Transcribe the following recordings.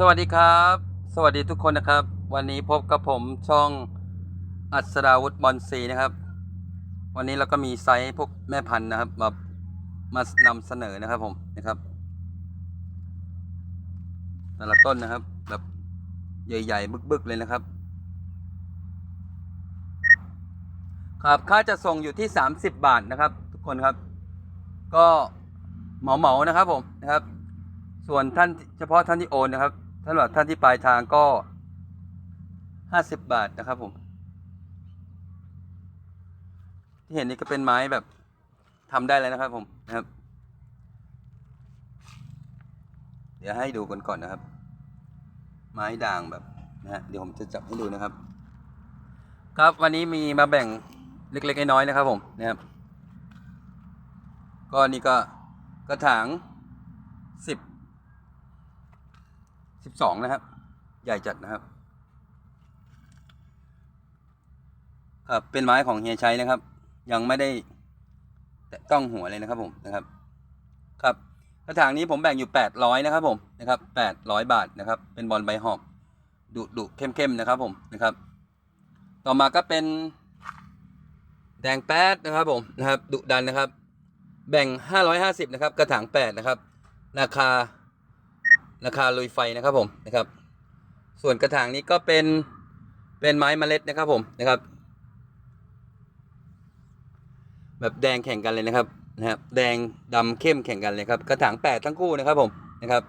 สวัสดีครับ สวัสดีทุกคนนะครับ วันนี้พบกับผมช่องอัศดาวุฒิบอลซีนะครับ วันนี้เราก็มีไซส์พวกแม่พันธุ์นะครับมามานำเสนอนะครับผมนะครับ แต่ละต้นนะครับ แบบใหญ่ ๆ บึกๆเลยนะครับ ครับค่าจะส่งอยู่ที่ 30 บาทนะครับ ทุกคนครับ ก็เหมาเหมานะครับผมนะครับส่วนท่านเฉพาะท่านที่โอนนะครับ ท่านว่าท่านที่ปลายทางก็ 50 บาทนะครับผม ที่เห็นนี่ก็เป็นไม้แบบทำได้แล้วนะครับผมนะครับ เดี๋ยวให้ดูกันก่อนนะครับ ไม้ด่างแบบนะฮะเดี๋ยวผมจะจับให้ดูนะครับ ครับวันนี้มีมาแบ่งเล็กๆน้อยๆนะครับผมนะครับ ก็นี่ก็กระถางสิบ สิบสองนะครับ ใหญ่จัดนะครับครับเป็นไม้ของเฮียชัยนะครับ ยังไม่ได้ต้องหัวเลยนะครับผมนะครับ ครับกระถางนี้ผมแบ่งอยู่แปดร้อยนะครับผมนะครับแปดร้อยบาทนะครับ เป็นบอลใบหอบดุดุเข้มเข้มนะครับผมนะครับ ต่อมาก็เป็น แดงแป๊ดนะครับผมนะครับดุดันนะครับ แบ่ง550นะครับ กระถาง8นะครับ ราคา ราคาลุยไฟนะครับผมนะครับ ส่วนกระถางนี้ก็เป็นเป็นไม้เมล็ดนะครับผมนะครับ แบบแดงแข่งกันเลยนะครับนะครับ แดงดำเข้มแข่งกันเลยครับ กระถาง8ทั้งคู่นะครับผมนะครับ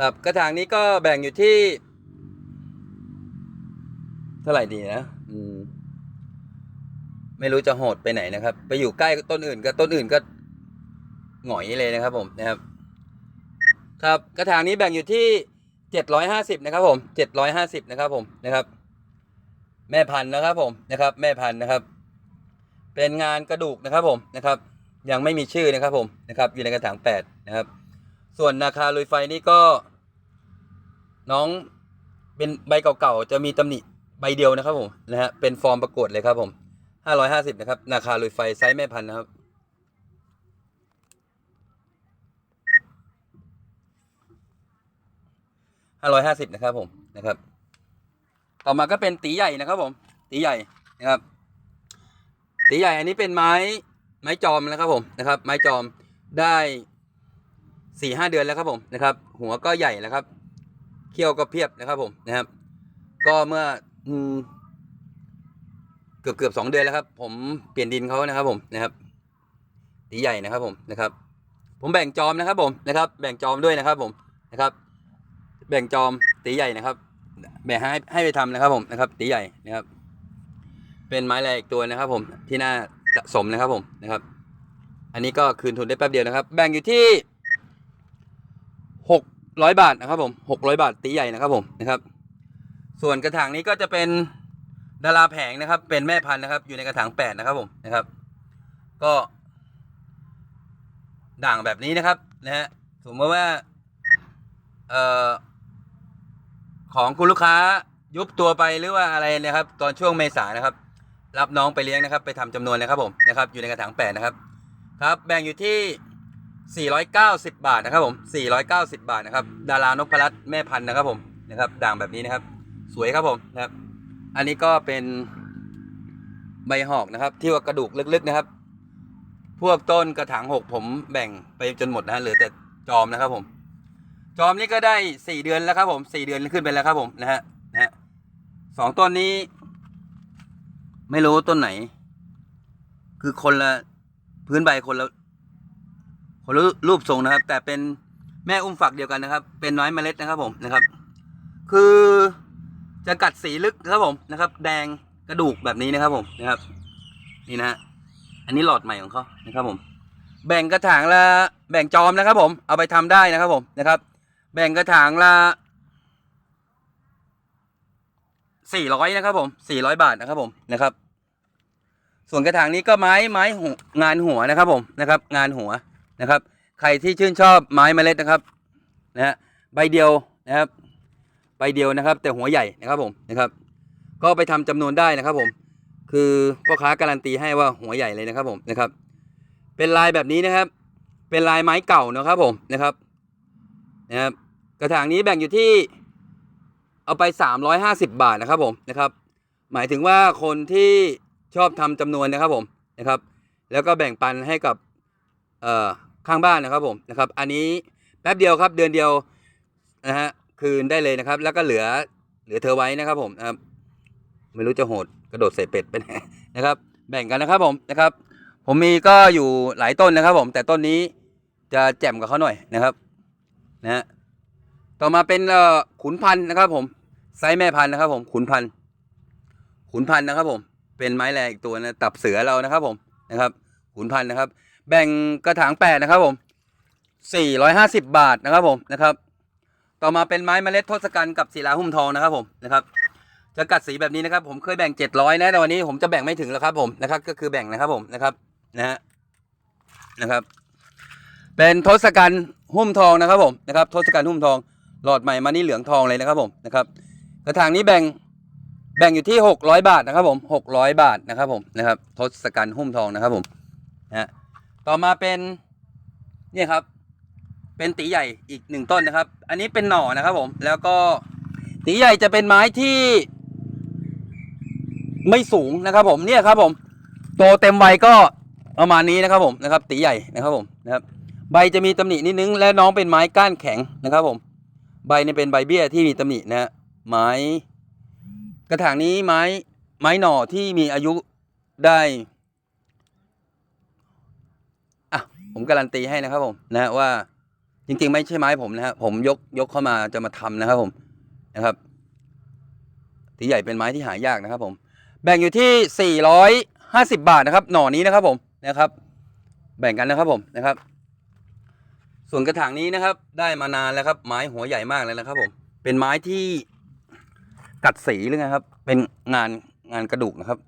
ครับกระถางนี้ก็แบ่งอยู่ที่ เท่าไหร่ดีนะอืมไม่รู้จะโหดไปไหนนะครับ ไปอยู่ใกล้ต้นอื่นก็ต้นอื่นก็หงอยเลยนะครับผมนะครับ ครับกระถางนี้แบ่งอยู่ที่เจ็ดร้อยห้าสิบนะครับผมเจ็ดร้อยห้าสิบนะครับผมนะครับ แม่พันธุ์นะครับผมนะครับ แม่พันธุ์นะครับ เป็นงานกระดูกนะครับผมนะครับ ยังไม่มีชื่อนะครับผมนะครับ อยู่ในกระถางแปดนะครับ ส่วนราคาลุยไฟนี่ก็ น้องเป็นใบเก่าๆจะมีตำหนิใบเดียวนะครับผมนะฮะเป็นฟอร์มประกวดเลยครับผมห้าร้อยห้าสิบนะครับราคาลุยไฟไซส์แม่พันธุ์นะครับ ห้าร้อยห้าสิบนะครับผมนะครับ ต่อมาก็เป็นตีใหญ่นะครับผม ตีใหญ่นะครับ ตีใหญ่อันนี้เป็นไม้ไม้จอมนะครับผมนะครับ ไม้จอมได้สี่ห้าเดือนแล้วครับผมนะครับ หัวก็ใหญ่แล้วครับเขี้ยวก็เพียบนะครับผมนะครับ ก็เมื่อเกือบเกือบสองเดือนแล้วครับ ผมเปลี่ยนดินเขานะครับผมนะครับ ตีใหญ่นะครับผมนะครับ ผมแบ่งจอมนะครับผมนะครับ แบ่งจอมด้วยนะครับผมนะครับ แบ่งจอมตีใหญ่นะครับ แบ่งให้ให้ไปทำนะครับผมนะครับ ตีใหญ่นะครับ เป็นไม้แรอีกตัวนะครับ ผมที่น่าสะสมนะครับผมนะครับ อันนี้ก็คืนทุนได้แป๊บเดียวนะครับ แบ่งอยู่ที่หกร้อยบาทนะครับ ผมหกร้อยบาทตีใหญ่นะครับผมนะครับ ส่วนกระถางนี้ก็จะเป็นดาราแผงนะครับ เป็นแม่พันธุ์นะครับ อยู่ในกระถางแปดนะครับผมนะครับ ก็ ด่างแบบนี้นะครับนะฮะสมมติว่า เอ่อ ของคุณลูกค้ายุบตัวไปหรือว่าอะไรนะครับ ตอนช่วงเมษานะครับ รับน้องไปเลี้ยงนะครับ ไปทำจำนวนนะครับผมนะครับอยู่ในกระถางแปดนะครับครับแบ่งอยู่ที่ 490 บาทนะครับผม 490 บาทนะครับ ดารานพรัตน์แม่พันธุ์นะครับผมนะครับ ด่างแบบนี้นะครับ สวยครับผมนะครับ อันนี้ก็เป็นใบหอกนะครับ ที่ว่ากระดูกลึกๆนะครับ พวกต้นกระถางหกผมแบ่งไปจนหมดนะฮะเหลือแต่จอมนะครับผม จอมนี่ก็ได้สี่เดือนแล้วครับผมสี่เดือนขึ้นไปแล้วครับผมนะฮะนะฮะสองต้นนี้ ไม่รู้ต้นไหน คือคนละพื้นใบคนละคนละรูปทรงนะครับ แต่เป็นแม่อุ้มฝักเดียวกันนะครับ เป็นน้อยเมล็ดนะครับผมนะครับ คือจะกัดสีลึกครับผมนะครับ แดงกระดูกแบบนี้นะครับผมนะครับ นี่นะฮะอันนี้หลอดใหม่ของเขานะครับผม แบ่งกระถางละแบ่งจอมนะครับผมเอาไปทำได้นะครับผมนะครับ แบ่งกระถางละสี่ร้อยนะครับผมสี่ร้อยบาทนะครับผมนะครับ ส่วนกระถางนี้ก็ไม้ไม้งานหัวนะครับผมนะครับ งานหัวนะครับ ใครที่ชื่นชอบไม้เมล็ดนะครับนะฮะใบเดียวนะครับใบเดียวนะครับ แต่หัวใหญ่นะครับผมนะครับ ก็ไปทำจำนวนได้นะครับผม คือพ่อค้าการันตีให้ว่าหัวใหญ่เลยนะครับผมนะครับ เป็นลายแบบนี้นะครับ เป็นลายไม้เก่านะครับผมนะครับนะครับ กระถางนี้แบ่งอยู่ที่เอาไป 350 บาทนะครับผมนะครับ หมายถึงว่าคนที่ชอบทำจำนวนนะครับผมนะครับ แล้วก็แบ่งปันให้กับเอ่อข้างบ้านนะครับผมนะครับ อันนี้แป๊บเดียวครับเดือนเดียวนะฮะคืนได้เลยนะครับ แล้วก็เหลือเหลือเธอไว้นะครับผมนะครับไม่รู้จะโหดกระโดดใส่เป็ดไปไหนนะครับ แบ่งกันนะครับผมนะครับ ผมมีก็อยู่หลายต้นนะครับผม แต่ต้นนี้จะแจ่มกับเขาหน่อยนะครับนะฮะ ต่อมาเป็นเอ่อขุนพันธ์นะครับผมไซส์แม่พันธ์นะครับผมขุนพันธ์ขุนพันธ์นะครับผม เป็นไม้แรงอีกตัวนะตับเสือเรานะครับผมนะครับขุนพันธ์นะครับ แบ่งกระถางแปดนะครับผมสี่ร้อยห้าสิบบาทนะครับผมนะครับ ต่อมาเป็นไม้เมล็ดทศกัณฐ์กับศิลาหุ้มทองนะครับผมนะครับจะกัดสีแบบนี้นะครับ ผมเคยแบ่งเจ็ดร้อยนะแต่วันนี้ผมจะแบ่งไม่ถึงแล้วครับผมนะครับ ก็คือแบ่งนะครับผมนะครับนะฮะนะครับ เป็นทศกัณฐ์หุ้มทองนะครับผมนะครับทศกัณฐ์หุ้มทอง หลอดใหม่มานี่เหลืองทองเลยนะครับผมนะครับกระถางนี้แบ่งแบ่งอยู่ที่หกร้อยบาทนะครับผมหกร้อยบาทนะครับผมนะครับทศกัณฐ์หุ้มทองนะครับผมนะฮะต่อมาเป็นเนี่ยครับ เป็นตีใหญ่อีกหนึ่งต้นนะครับ อันนี้เป็นหน่อนะครับผม แล้วก็ตีใหญ่จะเป็นไม้ที่ไม่สูงนะครับผมเนี่ยครับผมโตเต็มวัยก็ประมาณนี้นะครับผมนะครับ ตีใหญ่นะครับผมนะครับ ใบจะมีตำหนินิดนึงและน้องเป็นไม้ก้านแข็งนะครับผม ใบเนี่ยเป็นใบเบี้ยที่มีตำหนินะฮะไม้ กระถางนี้ไม้ไม้หน่อที่มีอายุได้อะผมการันตีให้นะครับผมนะฮะว่าจริงๆ ไม่ใช่ไม้ผมนะฮะผมยกยกเข้ามาจะมาทำนะครับผมนะครับตีใหญ่เป็นไม้ที่หายากนะครับผม แบ่งอยู่ที่ 450 บาทนะครับ หน่อนี้นะครับผมนะครับ แบ่งกันนะครับผมนะครับ ส่วนกระถางนี้นะครับ ได้มานานแล้วครับ ไม้หัวใหญ่มากเลยนะครับผม เป็นไม้ที่กัดสีหรือไงครับ เป็นงานงานกระดูกนะครับ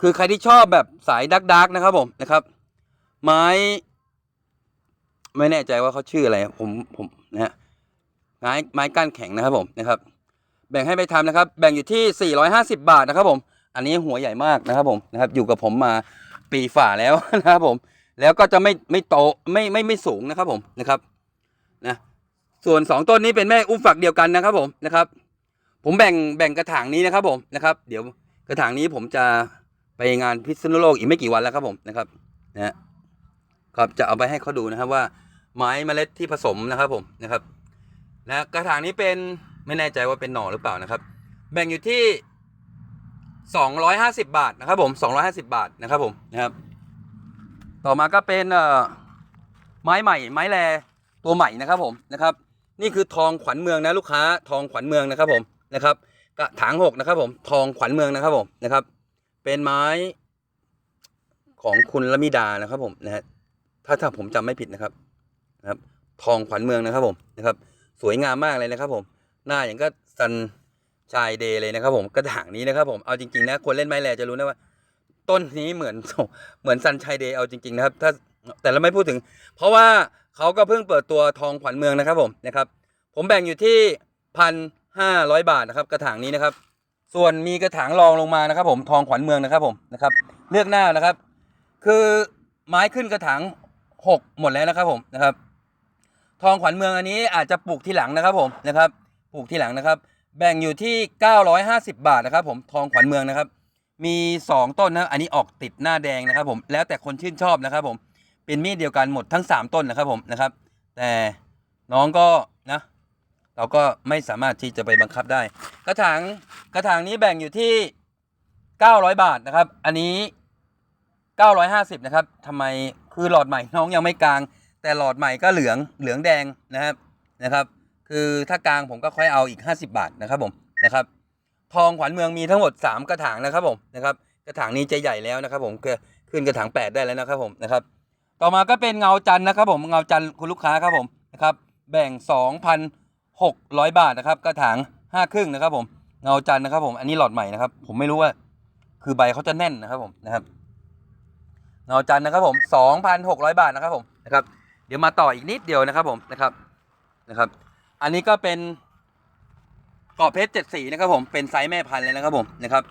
คือใครที่ชอบแบบสายดักดักนะครับผมนะครับ ไม้ ไม่แน่ใจว่าเขาชื่ออะไร ผมผมนะฮะไม้ไม้ก้านแข็งนะครับผมนะครับ แบ่งให้ไปทำนะครับ แบ่งอยู่ที่ 450 บาทนะครับผม อันนี้หัวใหญ่มากนะครับผมนะครับ อยู่กับผมมาปีฝ่าแล้วนะครับผม แล้วก็จะไม่ไม่โตไม่ไม่ไม่สูงนะครับผมนะครับนะส่วนสองต้นนี้เป็นแม่อุ้มฝักเดียวกันนะครับผมนะครับ ผมแบ่งแบ่งกระถางนี้นะครับผมนะครับ เดี๋ยวกระถางนี้ผมจะไปงานพิษณุโลกอีกไม่กี่วันแล้วครับผมนะครับนะครับจะเอาไปให้เขาดูนะครับว่าไม้เมล็ดที่ผสมนะครับผมนะครับและกระถางนี้เป็นไม่แน่ใจว่าเป็นหน่อหรือเปล่านะครับ แบ่งอยู่ที่สองร้อยห้าสิบาทนะครับผมสองร้อยห้าสิบาทนะครับผมนะครับ ต่อมาก็เป็นไม้ใหม่ ไม้แรตัวใหม่นะครับผมนะครับ นี่คือทองขวัญเมืองนะลูกค้า ทองขวัญเมืองนะครับผมนะครับกระถางหกนะครับ ผมทองขวัญเมืองนะครับผมนะครับ เป็นไม้ของคุณละมิดานะครับผมนะฮะถ้าถ้าผมจำไม่ผิดนะครับนะครับ ทองขวัญเมืองนะครับผมนะครับ สวยงามมากเลยนะครับผม หน้าอย่างก็ซันชายเดย์เลยนะครับ ผมกระถางนี้นะครับผมเอาจริงๆนะคนเล่นไม้แรจะรู้นะว่า ต้นนี้เหมือนเหมือนซันชายเดย์เอาจริง ๆ นะครับ ถ้าแต่เราไม่พูดถึง เพราะว่าเขาก็เพิ่งเปิดตัวทองขวัญเมืองนะครับผมนะครับ ผมแบ่งอยู่ที่พันห้าร้อยบาทนะครับ กระถางนี้นะครับ ส่วนมีกระถางรองลงมานะครับ ผมทองขวัญเมืองนะครับผมนะครับ เลือกหน้านะครับ คือไม้ขึ้นกระถางหกหมดแล้วนะครับผมนะครับ ทองขวัญเมืองอันนี้อาจจะปลูกที่หลังนะครับผมนะครับปลูกที่หลังนะครับ แบ่งอยู่ที่ 950 บาทนะครับ ผมทองขวัญเมืองนะครับ มี 2 ต้นนะอันนี้ออกติดหน้าแดงนะครับผมแล้วแต่คนชื่นชอบนะครับผมเป็นมีดเดียวกันหมดทั้ง 3 ต้นนะครับผมนะครับ แต่น้องก็นะเราก็ไม่สามารถที่จะไปบังคับได้ กระถางกระถางนี้แบ่งอยู่ที่ 900 บาทนะครับ อันนี้ 950นะครับทำไมคือหลอดใหม่น้องยังไม่กลาง แต่หลอดใหม่ก็เหลืองเหลืองแดงนะครับนะครับ คือถ้ากลางผมก็ค่อยเอาอีก 50 บาทนะครับผมนะครับ ทองขวัญเมืองมีทั้งหมด 3 กระถางนะครับผมนะครับ กระถางนี้จะใหญ่แล้วนะครับ ผมขึ้นกระถาง 8 ได้แล้วนะครับผมนะครับ ต่อมาก็เป็นเงาจันนะครับ ผมเงาจันคุณลูกค้าครับผมนะครับ แบ่ง 2,600 บาทนะครับ กระถาง5ครึ่งนะครับ ผมเงาจันนะครับ ผมอันนี้หลอดใหม่นะครับ ผมไม่รู้ว่า คือใบเขาจะแน่นนะครับผมนะครับเงาจันนะครับผม 2,600 บาทนะครับผมนะครับ เดี๋ยวมาต่ออีกนิดเดียวนะครับผมนะครับนะครับ อันนี้ก็เป็น กาะเพชรเจ็ดสีนะครับผมเป็นไซส์แม่พันธุ์เลยนะครับผมนะครับ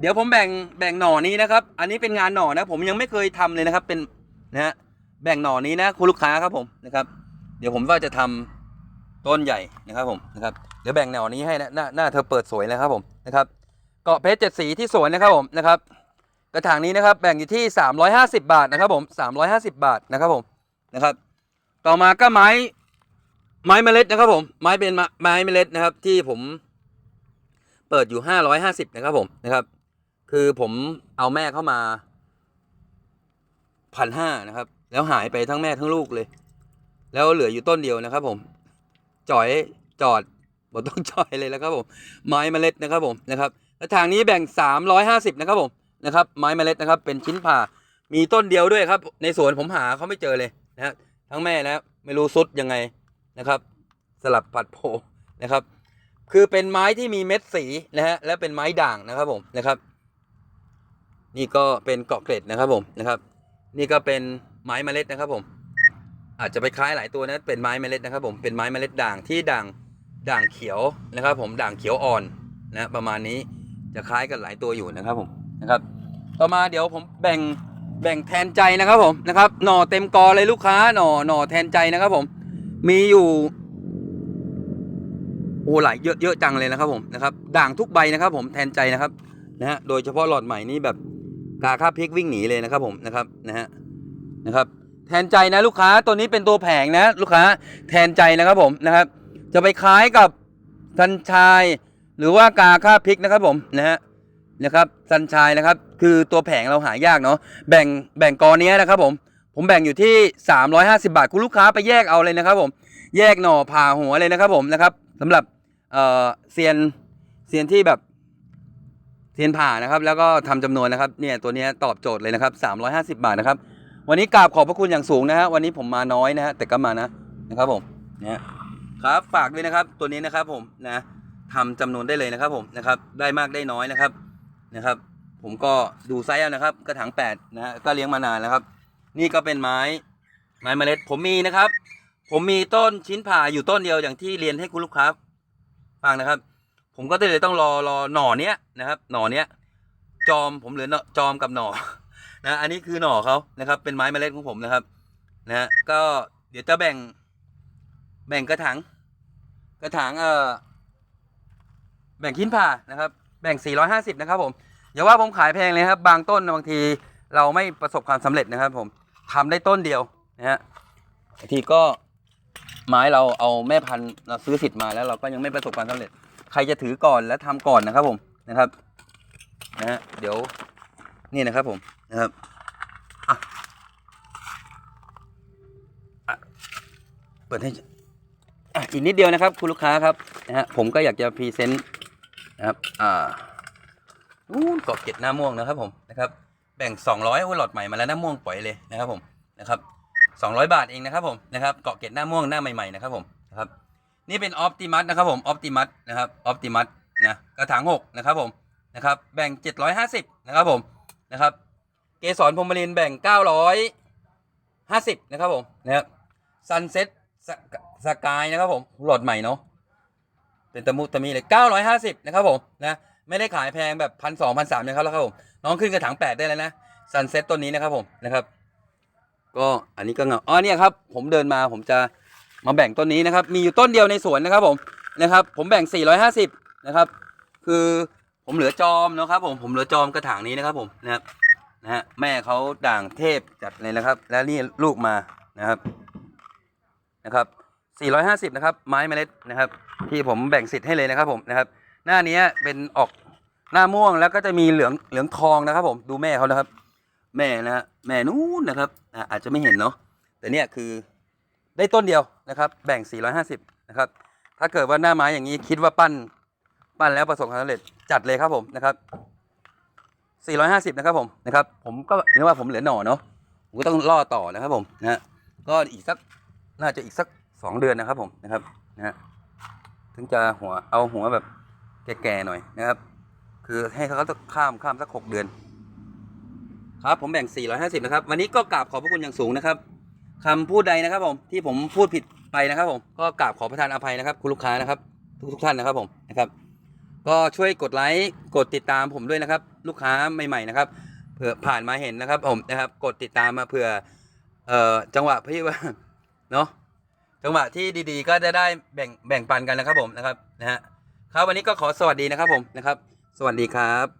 เดี๋ยวผมแบ่งแบ่งหน่อนี้นะครับ อันนี้เป็นงานหน่อนะ ผมยังไม่เคยทำเลยนะครับ เป็นนะฮะแบ่งหน่อนี้นะคุณลูกค้าครับผมนะครับ เดี๋ยวผมว่าจะทำต้นใหญ่นะครับผมนะครับเดี๋ยวแบ่งแนวนี้ให้นะหน้าหน้าเธอเปิดสวยเลยครับผมนะครับเกาะเพชรเจ็ดสีที่สวนนะครับผมนะครับกระถางนี้นะครับแบ่งอยู่ที่ 350 บาทนะครับผม 350 บาทนะครับผมนะครับ ต่อมาก็ไม้ไม้เมล็ดนะครับผมไม้เป็นไม้ไม้เมล็ดนะครับที่ผม เปิดอยู่ 550 นะครับผมนะครับ คือผมเอาแม่เข้ามาพันห้านะครับ แล้วหายไปทั้งแม่ทั้งลูกเลย แล้วเหลืออยู่ต้นเดียวนะครับ ผมจ่อยจอดบอกต้องจ่อยเลยแล้วครับผมไม้เมล็ดนะครับผมนะครับแล้วทางนี้แบ่ง 350 นะครับผมนะครับไม้เมล็ดนะครับ เป็นชิ้นผ่ามีต้นเดียวด้วยครับ ในสวนผมหาเขาไม่เจอเลยนะฮะทั้งแม่แล้วไม่รู้ซุดยังไงนะครับ สลับปัดโผนะครับ คือเป็นไม้ที่มีเม็ดสีนะฮะและเป็นไม้ด่างนะครับผมนะครับ นี่ก็เป็นเกาะเกร็ดนะครับผมนะครับ นี่ก็เป็นไม้เมล็ดนะครับผม อาจจะไปคล้ายหลายตัวนะเป็นไม้เมล็ดนะครับผมเป็นไม้เมล็ดด่างที่ด่างด่างเขียวนะครับ ผมด่างเขียวอ่อนนะประมาณนี้จะคล้ายกันหลายตัวอยู่นะครับผมนะครับ ต่อมาเดี๋ยวผมแบ่งแบ่งแทนใจนะครับผมนะครับหน่อเต็มกอเลยลูกค้าหน่อหน่อแทนใจนะครับผม มีอยู่ โอ้หลายเยอะเยอะจังเลยนะครับผมนะครับด่างทุกใบนะครับ ผมแทนใจนะครับนะฮะโดยเฉพาะหลอดใหม่นี่แบบกาค่าพริกวิ่งหนีเลยนะครับผมนะครับนะฮะนะครับแทนใจนะลูกค้าตัวนี้เป็นตัวแผงนะ ลูกค้าแทนใจนะครับผมนะครับ จะไปคล้ายกับสันชายหรือว่ากาค่าพริกนะครับผมนะฮะนะครับสันชายนะครับ คือตัวแผงเราหายากเนาะแบ่งแบ่งกอเนี้ยนะครับผมผมแบ่งอยู่ที่ 350 บาท คุณลูกค้าไปแยกเอาเลยนะครับผมแยกหน่อผ่าหัวเลยนะครับผมนะครับสำหรับ เอ่อเซียนเซียนที่แบบเซียนผ่านะครับ แล้วก็ทำจำนวนนะครับเนี่ยตัวนี้ตอบโจทย์เลยนะครับ 350 บาทนะครับ วันนี้กราบขอบพระคุณอย่างสูงนะฮะวันนี้ผมมาน้อยนะฮะแต่ก็มานะนะครับผมนะครับฝากด้วยนะครับตัวนี้นะครับผมนะทำจำนวนได้เลยนะครับผมนะครับได้มากได้น้อยนะครับนะครับ ผมก็ดูไซส์นะครับกระถางแปดนะฮะก็เลี้ยงมานานแล้วครับ นี่ก็เป็นไม้ไม้เมล็ดผมมีนะครับ ผมมีต้นชิ้นผ่าอยู่ต้นเดียวอย่างที่เรียนให้คุณลูกค้าังนะครับ ผมก็เลยต้องรอรอหน่อเนี้ยนะครับ หน่อเนี้ย จอมผมเหลือจอมกับหน่อนะอันนี้คือหน่อเขานะครับ เป็นไม้เมล็ดของผมนะครับนะฮะก็เดี๋ยวจะแบ่ง แบ่งกระถางกระถางเอ่อแบ่งชิ้นผ่านะครับ แบ่ง 450 นะครับ ผมอย่าว่าผมขายแพงเลยครับ บางต้นบางทีเราไม่ประสบความสำเร็จนะครับ ผมทำได้ต้นเดียวนะฮะบางทีก็ ไม้เราเอาแม่พันธุ์เราซื้อสิทธิ์มาแล้วเราก็ยังไม่ประสบความสำเร็จ ใครจะถือก่อนและทำก่อนนะครับผมนะครับนะฮะเดี๋ยวนี่นะครับผมนะครับเปิดให้อีกนิดเดียวนะครับ คุณลูกค้าครับนะฮะผมก็อยากจะพรีเซนต์นะครับอ่าอู้เกาะเก็ดหน้าม่วงนะครับผมนะครับแบ่ง 200โอ้หลอดใหม่มาแล้วหน้าม่วงปล่อยเลยนะครับผมนะครับ 200 บาทเองนะครับผมนะครับเกาะเกร็ดหน้าม่วงหน้าใหม่ๆนะครับผมนะครับนี่เป็นออ t ติมัสนะครับผมออ t ติมัสนะครับออ t ติมัสนะกระถาง6นะครับผมนะครับแบ่ง 750นะครับผมนะครับเกสรพรมลินแบ่ง 950นะครับผมนะครับซันเซ็ตสกายนะครับผมหลอดใหม่เนาะเป็นตะมุตะมีเลย 950นะครับผมนะไม่ได้ขายแพงแบบพันสองพันสามนะครับแล้วครับผมน้องขึ้นกระถางแปดได้แล้วนะซันเซ็ตต้นนี้นะครับผมนะครับ ก็อันนี้ก็เงาอ๋อเนี่ยครับผมเดินมาผมจะมาแบ่งต้นนี้นะครับ มีอยู่ต้นเดียวในสวนนะครับผมนะครับ ผมแบ่ง 450 นะครับ คือผมเหลือจอมนะครับ ผมผมเหลือจอมกระถางนี้นะครับ ผมนะครับนะฮะแม่เขาด่างเทพจัดเลยนะครับ แล้วนี่ลูกมานะครับนะครับ 450 นะครับ ไม้เมล็ดนะครับ ที่ผมแบ่งสิทธิ์ให้เลยนะครับผมนะครับ หน้านี้เป็นออกหน้าม่วงแล้วก็จะมีเหลืองเหลืองทองนะครับ ผมดูแม่เขานะครับ แม่นะแม่นู้นนะครับอาจจะไม่เห็นเนาะแต่เนี่ยคือได้ต้นเดียวนะครับ แบ่ง 450 นะครับ ถ้าเกิดว่าหน้าไม้อย่างนี้คิดว่าปั้นปั้นแล้วประสบความสำเร็จจัดเลยครับผมนะครับ 450 นะครับผมนะครับ ผมก็เรียกว่าผมเหลือหน่อเนาะผมก็ต้องล่อต่อนะครับผมนะก็อีกสักน่าจะอีกสักสองเดือนนะครับผมนะครับนะฮะถึงจะหัวเอาหัวแบบแก่ๆหน่อยนะครับ คือให้เขาต้องข้ามข้ามสักหกเดือน ครับผมแบ่ง 450 นะครับ วันนี้ก็กราบขอบพระคุณอย่างสูงนะครับคำพูดใดนะครับผมที่ผมพูดผิดไปนะครับผมก็กราบขอประทานอภัยนะครับ คุณลูกค้านะครับ ทุกทุกท่านนะครับผมนะครับ ก็ช่วยกดไลค์กดติดตามผมด้วยนะครับ ลูกค้าใหม่ๆนะครับเผื่อผ่านมาเห็นนะครับผมนะครับ กดติดตามมาเผื่อเอ่อจังหวะพี่ว่าเนาะจังหวะที่ดีๆ ก็จะได้แบ่งแบ่งปันกันนะครับผมนะครับนะฮะครับวันนี้ก็ขอสวัสดีนะครับผมนะครับ สวัสดีครับ